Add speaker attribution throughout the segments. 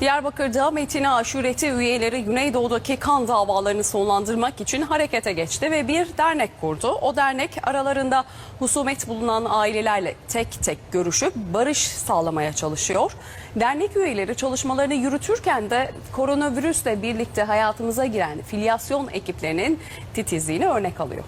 Speaker 1: Diyarbakır'da Metin aşureti üyeleri Güneydoğu'daki kan davalarını sonlandırmak için harekete geçti ve bir dernek kurdu. O dernek aralarında husumet bulunan ailelerle tek tek görüşüp barış sağlamaya çalışıyor. Dernek üyeleri çalışmalarını yürütürken de koronavirüsle birlikte hayatımıza giren filyasyon ekiplerinin titizliğini örnek alıyor.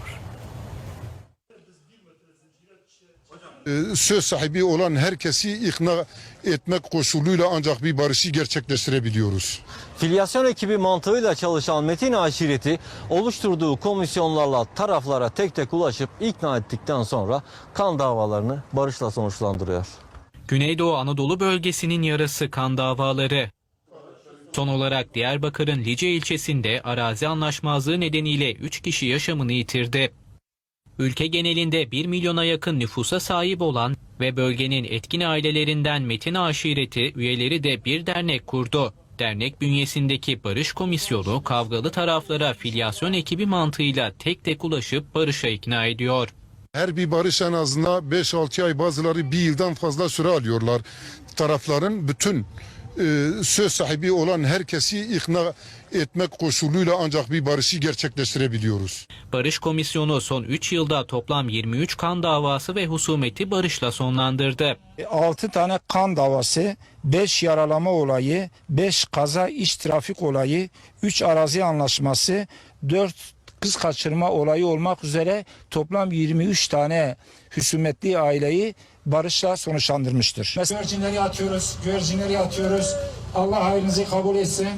Speaker 2: Söz sahibi olan herkesi ikna etmek koşuluyla ancak bir barışı gerçekleştirebiliyoruz.
Speaker 3: Filyasyon ekibi mantığıyla çalışan Metin aşireti oluşturduğu komisyonlarla taraflara tek tek ulaşıp ikna ettikten sonra kan davalarını barışla sonuçlandırıyor.
Speaker 4: Güneydoğu Anadolu bölgesinin yarası kan davaları. Son olarak Diyarbakır'ın Lice ilçesinde arazi anlaşmazlığı nedeniyle 3 kişi yaşamını yitirdi. Ülke genelinde 1 milyona yakın nüfusa sahip olan ve bölgenin etkin ailelerinden Metin aşireti üyeleri de bir dernek kurdu. Dernek bünyesindeki barış komisyonu kavgalı taraflara filyasyon ekibi mantığıyla tek tek ulaşıp barışa ikna ediyor.
Speaker 2: Her bir barış en azından 5-6 ay bazıları bir yıldan fazla süre alıyorlar. Tarafların bütün e, söz sahibi olan herkesi ikna etmek koşuluyla ancak bir barışı gerçekleştirebiliyoruz.
Speaker 4: Barış Komisyonu son 3 yılda toplam 23 kan davası ve husumeti barışla sonlandırdı.
Speaker 5: 6 tane kan davası, 5 yaralama olayı, 5 kaza iç trafik olayı, 3 arazi anlaşması, 4 kız kaçırma olayı olmak üzere toplam 23 tane husumetli aileyi barışla sonuçlandırmıştır. Güvercinleri atıyoruz, güvercinleri atıyoruz. Allah hayrınızı kabul etsin.